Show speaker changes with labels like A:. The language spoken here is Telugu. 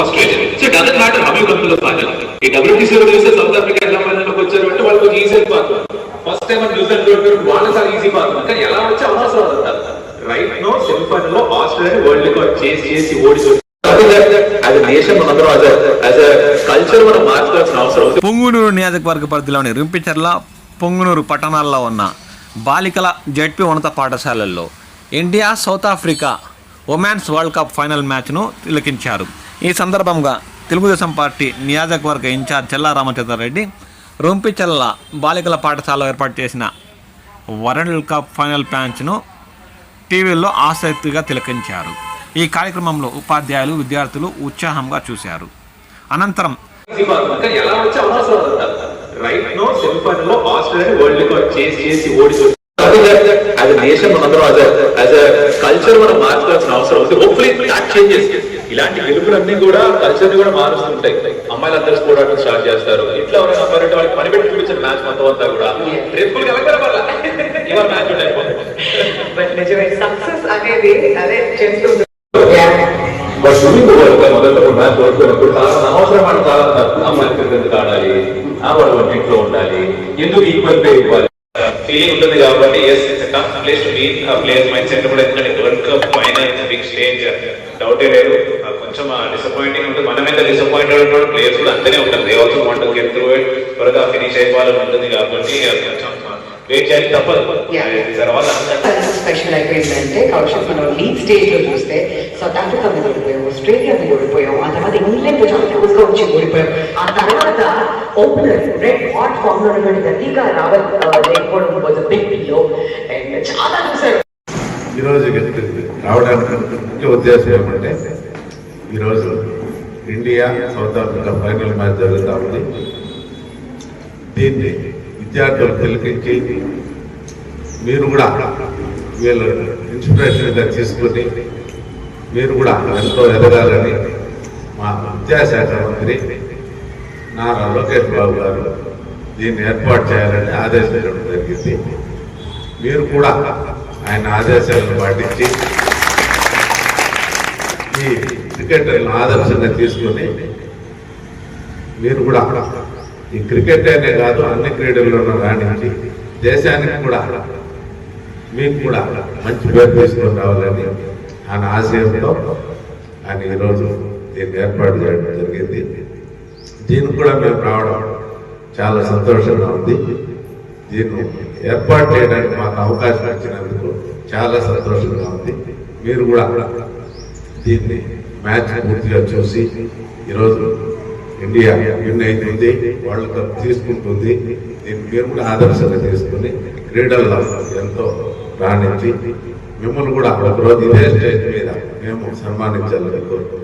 A: Australia so doesn't matter how you come to the final ఈ చూస్తే సౌత్ ఆఫ్రికా ఎలా ఫైనల్లోకి వచ్చారు అంటే వాళ్ళు కొంచెం easy path first time New Zealand ఓడిపోయారు వాళ్ళు చాలా ఈజీ పాత్ కానీ ఎలా వచ్చి అవసరం రైట్ నో సెమీఫైనల్లో ఆస్ట్రేలియా వరల్డ్ చేసి చేసి
B: పొంగునూరు నియోజకవర్గ పరిధిలోని రింపిచర్ల పొంగునూరు పట్టణాల్లో ఉన్న బాలికల జడ్పీ ఉన్నత పాఠశాలల్లో India South Africa women's world cup final మ్యాచ్ను తిలకించారు. ఈ సందర్భంగా తెలుగుదేశం పార్టీ నియోజకవర్గ ఇన్ఛార్జ్ చెల్లా రామచంద్రారెడ్డి రొంపిచెల్ల బాలికల పాఠశాలలో ఏర్పాటు చేసిన వరల్డ్ కప్ ఫైనల్ మ్యాచ్ను టీవీల్లో ఆసక్తిగా తిలకించారు. ఈ కార్యక్రమంలో ఉపాధ్యాయులు విద్యార్థులు ఉత్సాహంగా చూశారు. అనంతరం
A: ఎలా right no Australia world cup చేసి చేసి ఓడి అది నేషన్ మనందరం యాజ్ కల్చర్ మనం మార్చుకోవాల్సిన అవసరం ఉంది. హోప్ఫుల్లీ దాట్ చేంజెస్ ఇలాంటి గెలుపులన్నీ కూడా కల్చర్ని కూడా మారుస్తుంటాయి. అమ్మాయిలు అందరూ స్పోర్ట్ ఆడడం స్టార్ట్ చేస్తారు. ఇట్లా ఎవరైనా అమ్మాయి వాళ్ళకి పని పెట్టి చూపించిన మ్యాచ్ మొత్తం అంతా కూడా. వల్ల ఇవాళ మ్యాచ్ ఉంటాయి
C: బట్ నిజమే సక్సెస్ అనేది అదే
A: మొదట చాలా చాలా అమ్మాయి క్రికెట్ ఆడాలి. ఆ వాడు వాళ్ళ ఇంట్లో ఉండాలి. ఎందుకు ఈక్వల్ పే ఇవ్వాలి? ఫీలింగ్ ఉంటుంది కాబట్టి yes it's tough place to be ఆ ప్లేయర్స్ మైండ్ సెట్ కూడా ఎందుకంటే world cup final big stage డౌటే లేదు. ఆ కొంచెం డిసప్పాయింటింగ్ ఉంటుంది. మన మీద డిసప్పాయింటెడ్ ఉంటాడు ప్లేయర్స్ కూడా అంతనే ఉంటారు. They also want get through it త్వరగా ఫినిష్ అయిపోవాలని ఉంటుంది కాబట్టి కొంచెం వెయిట్ చేయాలి తప్పదు.
C: స్పెషల్ అయిపోయిందంటే కౌశల్ మనం లీగ్ స్టేజ్లో చూస్తే సౌత్ ఆఫ్రికా మీద ఓడిపోయాం ఆస్ట్రేలియా మీద ఓడిపోయాం ఆ తర్వాత ఇంగ్లాండ్ చాలా వచ్చి ఓడిపోయాం ఆ తర్వాత ఓపెనర్ రెడ్ హాట్ ఫామ్లో ఉన్నటువంటి గట్టిగా రావత్ లేకపోవడం వాజ్ బిగ్ పిల్లో అండ్ చాలా చూసారు
D: ఈరోజు రావడానికి ముఖ్య ఉద్దేశం ఏమంటే ఈరోజు India South Africa final match జరుగుతూ ఉంది. దీన్ని విద్యార్థులు పిలిపించి మీరు కూడా వీళ్ళు ఇన్స్పిరేషన్గా తీసుకుని మీరు కూడా ఎంతో ఎదగాలని మా విద్యాశాఖ మంత్రి నారా లోకేష్ బాబు గారు దీన్ని ఏర్పాటు చేయాలని ఆదేశించడం జరిగింది. మీరు కూడా ఆయన ఆదేశాలను పాటించి ఈ క్రికెటర్లను ఆదర్శంగా తీసుకొని మీరు కూడా ఈ క్రికెట్ అనే కాదు అన్ని క్రీడల్లోనూ రాణించి దేశానికి కూడా మీకు కూడా మంచి పేరు తీసుకొని రావాలని అని ఆశయంతో ఆయన ఈరోజు దీన్ని ఏర్పాటు చేయడం జరిగింది. దీనికి కూడా మేము రావడం చాలా సంతోషంగా ఉంది. దీన్ని ఏర్పాటు చేయడానికి మాకు అవకాశం ఇచ్చినందుకు చాలా సంతోషంగా ఉంది. మీరు కూడా దీన్ని మ్యాచ్ పూర్తిగా చూసి ఈరోజు ఇండియా విన్ అవుతుంది వరల్డ్ కప్ తీసుకుంటుంది. దీన్ని మీరు కూడా ఆదర్శంగా తీసుకుని క్రీడల్లో ఎంతో రాణించి మిమ్మల్ని కూడా ఒకరోజు ఇదే స్టేజ్ మీద మేము సన్మానించాలని కోరుకుంటున్నాం.